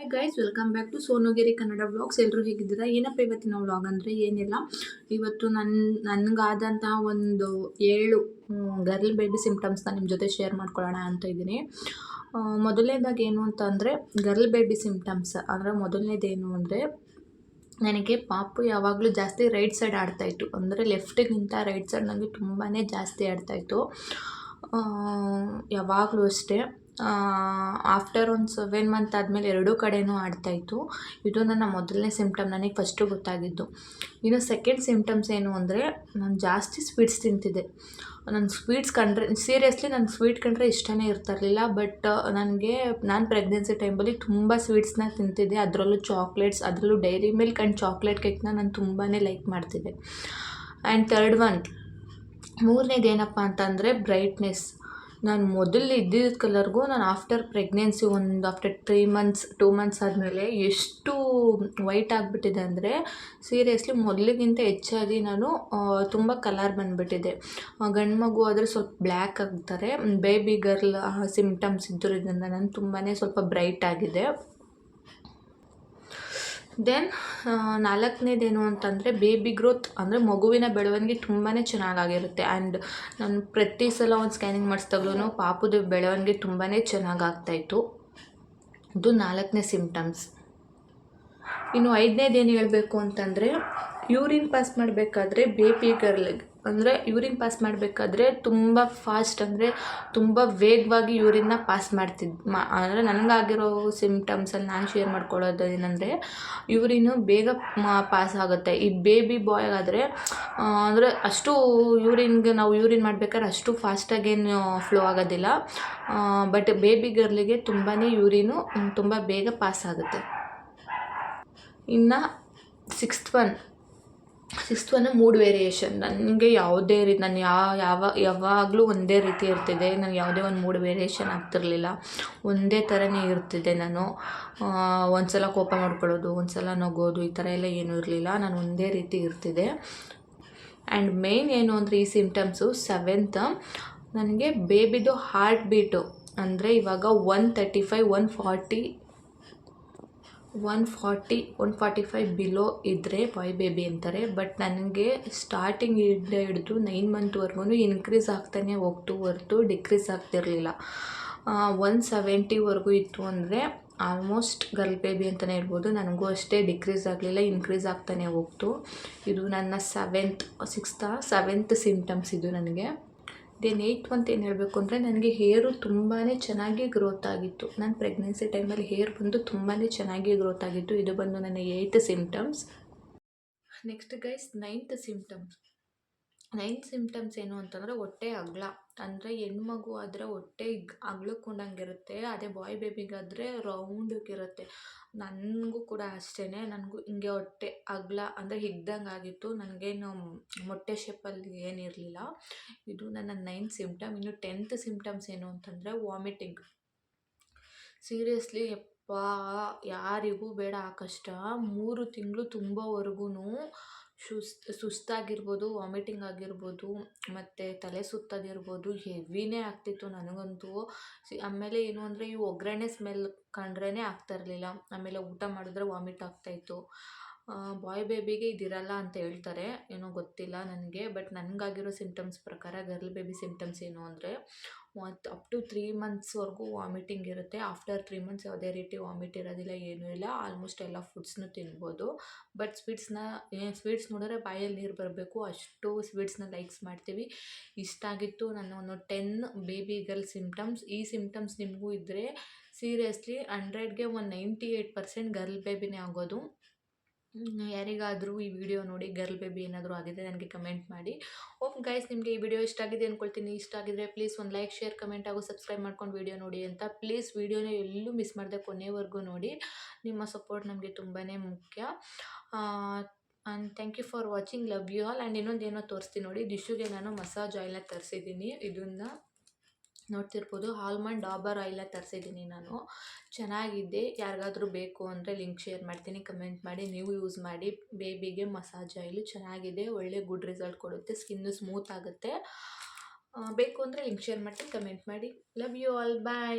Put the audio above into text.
Hi guys welcome back to Sonugiri Kannada vlogs ಎಲ್ಲರೂ ಹೇಗಿದ್ದೀರಾ? ಏನಪ್ಪ ಇವತ್ತಿನ ವ್ಲಾಗ್ ಅಂದರೆ ಏನಿಲ್ಲ. ಇವತ್ತು ನನ್ನ ನನಗಾದಂತಹ ಒಂದು ಏಳು ಗರ್ಲ್ ಬೇಬಿ ಸಿಂಪ್ಟಮ್ಸ್ನ ನಿಮ್ಮ ಜೊತೆ ಶೇರ್ ಮಾಡ್ಕೊಳ್ಳೋಣ ಅಂತ ಇದ್ದೀನಿ. ಮೊದಲನೇದಾಗಿ ಏನು ಅಂತ ಅಂದರೆ ಗರ್ಲ್ ಬೇಬಿ ಸಿಂಪ್ಟಮ್ಸ್ ಅಂದರೆ ಮೊದಲನೇದೇನು ಅಂದರೆ, ನನಗೆ ಪಾಪು ಯಾವಾಗಲೂ ಜಾಸ್ತಿ ರೈಟ್ ಸೈಡ್ ಆಡ್ತಾಯಿತ್ತು ಅಂದರೆ ಲೆಫ್ಟಿಗಿಂತ ರೈಟ್ ಸೈಡ್ ನನಗೆ ತುಂಬಾ ಜಾಸ್ತಿ ಆಡ್ತಾಯಿತ್ತು ಯಾವಾಗಲೂ ಅಷ್ಟೇ. ಆಫ್ಟರ್ ಒಂದು ಸೆವೆನ್ ಮಂತ್ ಆದಮೇಲೆ ಎರಡೂ ಕಡೆಯೂ ಆಡ್ತಾಯಿತ್ತು ಇದು ನನ್ನ ಮೊದಲನೇ ಸಿಮ್ಟಮ್ ನನಗೆ ಫಸ್ಟು ಗೊತ್ತಾಗಿದ್ದು. ಇನ್ನು ಸೆಕೆಂಡ್ ಸಿಮ್ಟಮ್ಸ್ ಏನು ಅಂದರೆ, ನಾನು ಜಾಸ್ತಿ ಸ್ವೀಟ್ಸ್ ತಿಂತಿದ್ದೆ. ನಾನು ಸ್ವೀಟ್ಸ್ ಕಂಡ್ರೆ ಸೀರಿಯಸ್ಲಿ ನನಗೆ ಸ್ವೀಟ್ ಕಂಡ್ರೆ ಇಷ್ಟನೇ ಇರ್ತಿರ್ಲಿಲ್ಲ ಬಟ್ ನನಗೆ, ನಾನು ಪ್ರೆಗ್ನೆನ್ಸಿ ಟೈಮಲ್ಲಿ ತುಂಬ ಸ್ವೀಟ್ಸ್ನ ತಿಂತಿದ್ದೆ. ಅದರಲ್ಲೂ ಚಾಕ್ಲೇಟ್ಸ್ ಅದರಲ್ಲೂ ಡೈರಿ ಮಿಲ್ಕ್ ಆ್ಯಂಡ್ ಚಾಕ್ಲೇಟ್ ಕೇಕ್ನ ನಾನು ತುಂಬಾ ಲೈಕ್ ಮಾಡ್ತಿದ್ದೆ. ಆ್ಯಂಡ್ ತರ್ಡ್ ಒನ್ ಮೂರನೇದು ಏನಪ್ಪ ಅಂತಂದರೆ ಬ್ರೈಟ್ನೆಸ್ ನಾನು ಮೊದಲು ಇದ್ದಿದ್ದ ಕಲರ್ಗೂ ನಾನು ಆಫ್ಟರ್ ಪ್ರೆಗ್ನೆನ್ಸಿ ಒಂದು after three months two months ಆದಮೇಲೆ ಎಷ್ಟು ವೈಟ್ ಆಗಿಬಿಟ್ಟಿದೆ ಅಂದರೆ ಸೀರಿಯಸ್ಲಿ ಮೊದಲಿಗಿಂತ ಹೆಚ್ಚಾಗಿ ನಾನು ತುಂಬ ಕಲರ್ ಬಂದುಬಿಟ್ಟಿದೆ. ಗಂಡು ಮಗು ಆದರೆ ಸ್ವಲ್ಪ ಬ್ಲ್ಯಾಕ್ ಆಗ್ತಾರೆ. ಬೇಬಿ ಗರ್ಲ್ ಸಿಮ್ಟಮ್ಸ್ ಇದ್ದಿರೋದ್ರಿಂದ ನಾನು ತುಂಬಾ ಸ್ವಲ್ಪ ಬ್ರೈಟ್ ಆಗಿದೆ. ದೆನ್ ನಾಲ್ಕನೇದೇನು ಅಂತಂದರೆ ಬೇಬಿ ಗ್ರೋತ್ ಅಂದರೆ ಮಗುವಿನ ಬೆಳವಣಿಗೆ ತುಂಬಾ ಚೆನ್ನಾಗಾಗಿರುತ್ತೆ. ಆ್ಯಂಡ್ ನಾನು ಪ್ರತಿ ಸಲ ಒಂದು ಸ್ಕ್ಯಾನಿಂಗ್ ಮಾಡಿಸ್ದಾಗ್ಲೂ ಪಾಪದ ಬೆಳವಣಿಗೆ ತುಂಬಾ ಚೆನ್ನಾಗಾಗ್ತಾಯಿತ್ತು ಇದು ನಾಲ್ಕನೇ ಸಿಮ್ಟಮ್ಸ್ ಇನ್ನು ಐದನೇದೇನು ಹೇಳಬೇಕು ಅಂತಂದರೆ ಯೂರಿನ್ ಪಾಸ್ ಮಾಡಬೇಕಾದ್ರೆ ಬೇಬಿ ಗರ್ಲಿಗೆ ಅಂದರೆ ಯೂರಿನ್ ಪಾಸ್ ಮಾಡಬೇಕಾದ್ರೆ ತುಂಬ ಫಾಸ್ಟ್ ಅಂದರೆ ತುಂಬ ವೇಗವಾಗಿ ಯೂರಿನ್ನ ಪಾಸ್ ಮಾಡ್ತಿದ್ದು ಮಾ, ಅಂದರೆ ನನಗಾಗಿರೋ ಸಿಮ್ಟಮ್ಸಲ್ಲಿ ನಾನು ಶೇರ್ ಮಾಡ್ಕೊಳ್ಳೋದು ಏನಂದರೆ ಯೂರಿನು ಬೇಗ ಪಾಸ್ ಆಗುತ್ತೆ. ಈ ಬೇಬಿ ಬಾಯ್ ಆದರೆ ಅಂದರೆ ಅಷ್ಟು ಯೂರಿನ್ಗೆ ನಾವು ಯೂರಿನ್ ಮಾಡ್ಬೇಕಾದ್ರೆ ಅಷ್ಟು ಫಾಸ್ಟಾಗೇನು ಫ್ಲೋ ಆಗೋದಿಲ್ಲ. ಬಟ್ ಬೇಬಿ ಗರ್ಲಿಗೆ ತುಂಬಾ ಯೂರಿನು ತುಂಬ ಬೇಗ ಪಾಸ್ ಆಗುತ್ತೆ. ಇನ್ನು ಸಿಕ್ಸ್ತ್ ಒನ್ ಸಿಕ್ಸ್ತ್ ಅಂದರೆ ಮೂಡ್ ವೇರಿಯೇಷನ್ ನನಗೆ ಯಾವುದೇ ರೀತಿ ನಾನು ಯಾವ ಯಾವ, ಯಾವಾಗಲೂ ಒಂದೇ ರೀತಿ ಇರ್ತಿದ್ದೆ ನನಗೆ ಯಾವುದೇ ಒಂದು ಮೂಡ್ ವೇರಿಯೇಷನ್ ಆಗ್ತಿರಲಿಲ್ಲ. ಒಂದೇ ಥರನೇ ಇರ್ತಿದ್ದೆ ನಾನು. ಒಂದು ಸಲ ಕೋಪ ಮಾಡ್ಕೊಳ್ಳೋದು ಒಂದು ಸಲ ನಗೋದು, ಈ ಥರ ಎಲ್ಲ ಏನೂ ಇರಲಿಲ್ಲ. ನಾನು ಒಂದೇ ರೀತಿ ಇರ್ತಿದ್ದೆ. ಆ್ಯಂಡ್ ಮೇಯ್ನ್ ಏನು ಅಂದರೆ, ಈ ಸಿಂಪ್ಟಮ್ಸು ಸೆವೆಂತ್ ನನಗೆ ಬೇಬಿದು ಹಾರ್ಟ್ ಬೀಟು ಅಂದರೆ ಇವಾಗ one thirty five one forty one forty one forty five below ಇದ್ದರೆ ಬಾಯ್ ಬೇಬಿ ಅಂತಾರೆ. ಬಟ್ ನನಗೆ ಸ್ಟಾರ್ಟಿಂಗ್ ಹಿಡ್ದು ಹಿಡಿದು ನೈನ್ ಮಂತ್ವರೆಗೂ ಇನ್ಕ್ರೀಸ್ ಆಗ್ತಾನೆ ಹೋಗ್ತು, ಹೊರ್ತು ಡಿಕ್ರೀಸ್ ಆಗ್ತಿರಲಿಲ್ಲ. ಒನ್ ಸೆವೆಂಟಿವರೆಗೂ ಇತ್ತು ಅಂದರೆ ಆಲ್ಮೋಸ್ಟ್ ಗರ್ಲ್ ಬೇಬಿ ಅಂತಲೇ ಹೇಳ್ಬೋದು. ನನಗೂ ಅಷ್ಟೇ ಡಿಕ್ರೀಸ್ ಆಗಲಿಲ್ಲ ಇನ್ಕ್ರೀಸ್ ಆಗ್ತಾನೆ ಹೋಗ್ತು. ಇದು ನನ್ನ ಸೆವೆಂತ್ ಸಿಕ್ಸ್ತಾ ಸೆವೆಂತ್ ಸಿಮ್ಟಮ್ಸ್ ಇದು ನನಗೆ. ದೆನ್ ಏಯ್ಟ್ ಮಂತ್ ಏನು ಹೇಳಬೇಕು ಅಂದರೆ ನನಗೆ ಹೇರು ತುಂಬಾ ಚೆನ್ನಾಗಿ ಗ್ರೋತ್ ಆಗಿತ್ತು. ನಾನು ಪ್ರೆಗ್ನೆನ್ಸಿ ಟೈಮಲ್ಲಿ ಹೇರ್ ಬಂದು ತುಂಬಾ ಚೆನ್ನಾಗಿ ಗ್ರೋತ್ ಆಗಿತ್ತು. ಇದು ಬಂದು ನನ್ನ eighth symptoms next guys ninth symptoms ninth symptoms ಏನು ಅಂತಂದರೆ ಹೊಟ್ಟೆ ಅಗಲ. ಅಂದರೆ ಹೆಣ್ಮಗು ಆದರೆ ಹೊಟ್ಟೆ ಅಗ್ಲಕ್ಕೊಂಡಂಗಿರುತ್ತೆ ಅದೇ ಬಾಯ್ ಬೇಬಿಗಾದರೆ ಇರುತ್ತೆ. ನನಗೂ ಕೂಡ ಅಷ್ಟೇ ನನಗೂ ಹಿಂಗೆ ಹೊಟ್ಟೆ ಅಗಲ ಅಂದರೆ ಹಿಗ್ದಂಗೆ ಆಗಿತ್ತು, ನನಗೇನು ಮೊಟ್ಟೆ ಶೇಪಲ್ಲಿ ಏನಿರಲಿಲ್ಲ. ಇದು ನನ್ನ ನೈನ್ ಸಿಮ್ಟಮ್ ಇನ್ನು ಟೆಂತ್ ಸಿಂಪ್ಟಮ್ಸ್ ಏನು ಅಂತಂದರೆ ವಾಮಿಟಿಂಗ್. ಸೀರಿಯಸ್ಲಿ ಯಪ್ಪ, ಯಾರಿಗೂ ಬೇಡ ಆ ಕಷ್ಟ. ಮೂರು ತಿಂಗಳು ತುಂಬವರೆಗೂ ಸುಸ್ತು, ಸುಸ್ತಾಗಿರ್ಬೋದು ವಾಮಿಟಿಂಗ್ ಆಗಿರ್ಬೋದು, ಮತ್ತು ತಲೆ ಸುತ್ತೋದಿರ್ಬೋದು ಹೆವಿನೇ ಆಗ್ತಿತ್ತು ನನಗಂತೂ. ಸಿ, ಆಮೇಲೆ ಏನು ಅಂದರೆ ಈ ಒಗ್ಗರಣೆ ಸ್ಮೆಲ್ ಕಂಡ್ರೇ ಆಗ್ತಾ ಇರಲಿಲ್ಲ. ಆಮೇಲೆ ಊಟ ಮಾಡಿದ್ರೆ ವಾಮಿಟ್ ಆಗ್ತಾಯಿತ್ತು ಬಾಯ್ ಬೇಬಿಗೆ ಇದಿರಲ್ಲ ಅಂತ ಹೇಳ್ತಾರೆ. ಏನೋ ಗೊತ್ತಿಲ್ಲ ನನಗೆ ಬಟ್ ನನಗಾಗಿರೋ ಸಿಂಪ್ಟಮ್ಸ್ ಪ್ರಕಾರ ಗರ್ಲ್ ಬೇಬಿ ಸಿಮ್ಟಮ್ಸ್ ಏನು ಅಂದರೆ ಅಪ್ ಟು ತ್ರೀ ಮಂತ್ಸ್ವರೆಗೂ ವಾಮಿಟಿಂಗ್ ಇರುತ್ತೆ. ಆಫ್ಟರ್ ತ್ರೀ ಮಂತ್ಸ್ ಯಾವುದೇ ರೀತಿ ವಾಮಿಟ್ ಇರೋದಿಲ್ಲ, ಏನೂ ಇಲ್ಲ. ಆಲ್ಮೋಸ್ಟ್ ಎಲ್ಲ ಫುಡ್ಸ್ನು ತಿನ್ಬೋದು. ಬಟ್ ಸ್ವೀಟ್ಸ್ನ ಏನು ಸ್ವೀಟ್ಸ್ ನೋಡಿದ್ರೆ ಬಾಯಲ್ಲಿ ನೀರು ಬರಬೇಕು. ಅಷ್ಟು ಸ್ವೀಟ್ಸ್ನ ಲೈಕ್ಸ್ ಮಾಡ್ತೀವಿ. ಇಷ್ಟ ಆಗಿತ್ತು ನಾನು ಒಂದು ಟೆನ್ ಬೇಬಿ ಗರ್ಲ್ ಸಿಂಪ್ಟಮ್ಸ್ ಈ ಸಿಂಪ್ಟಮ್ಸ್ ನಿಮಗೂ ಇದ್ದರೆ ಸೀರಿಯಸ್ಲಿ ಹಂಡ್ರೆಡ್ಗೆ ಒಂದು ನೈಂಟಿ ಏಯ್ಟ್ ಪರ್ಸೆಂಟ್ ಗರ್ಲ್ ಬೇಬಿನೇ ಆಗೋದು. ಯಾರಿಗಾದರೂ ಈ ವಿಡಿಯೋ ನೋಡಿ ಗರ್ಲ್ ಬೇಬಿ ಏನಾದರೂ ಆಗಿದೆ ನನಗೆ ಕಮೆಂಟ್ ಮಾಡಿ. ಓಕೆ ಗೈಸ್ ನಿಮಗೆ ಈ ವಿಡಿಯೋ ಇಷ್ಟ ಆಗಿದೆ ಅಂದ್ಕೊಳ್ತೀನಿ ಇಷ್ಟ ಆಗಿದ್ರೆ ಪ್ಲೀಸ್ ಒಂದು ಲೈಕ್ ಶೇರ್ ಕಮೆಂಟ್ ಹಾಗೂ ಸಬ್ಸ್ಕ್ರೈಬ್ ಮಾಡ್ಕೊಂಡು ವಿಡಿಯೋ ನೋಡಿ ಅಂತ. ಪ್ಲೀಸ್ ವಿಡಿಯೋನ ಎಲ್ಲೂ ಮಿಸ್ ಮಾಡಿದೆ ಕೊನೆವರೆಗೂ ನೋಡಿ. ನಿಮ್ಮ ಸಪೋರ್ಟ್ ನಮಗೆ ತುಂಬಾ ಮುಖ್ಯ. And thank you for watching love you all and ಇನ್ನೊಂದು ಏನೋ ತೋರಿಸ್ತೀನಿ ನೋಡಿ. ದಿಶುಗೆ ನಾನು ಮಸಾಜ್ ಆಯಿಲ್ನ ತರಿಸಿದ್ದೀನಿ. ಇದನ್ನು ನೋಡ್ತಿರ್ಬೋದು. ಆಲ್ಮಂಡ್, ಡಾಬರ್ ಆಯಿಲ ತರಿಸಿದ್ದೀನಿ ನಾನು. ಚೆನ್ನಾಗಿದೆ. ಯಾರಿಗಾದ್ರೂ ಬೇಕು ಅಂದರೆ ಲಿಂಕ್ ಶೇರ್ ಮಾಡ್ತೀನಿ. ಕಮೆಂಟ್ ಮಾಡಿ. ನೀವು ಯೂಸ್ ಮಾಡಿ. ಬೇಬಿಗೆ ಮಸಾಜ್ ಆಯಿಲು ಚೆನ್ನಾಗಿದೆ. ಒಳ್ಳೆ ಗುಡ್ ರಿಸಲ್ಟ್ ಕೊಡುತ್ತೆ. ಸ್ಕಿನ್ನು ಸ್ಮೂತ್ ಆಗುತ್ತೆ. ಬೇಕು ಅಂದರೆ ಲಿಂಕ್ ಶೇರ್ ಮಾಡ್ತೀನಿ. ಕಮೆಂಟ್ ಮಾಡಿ. Love you all. ಬಾಯ್.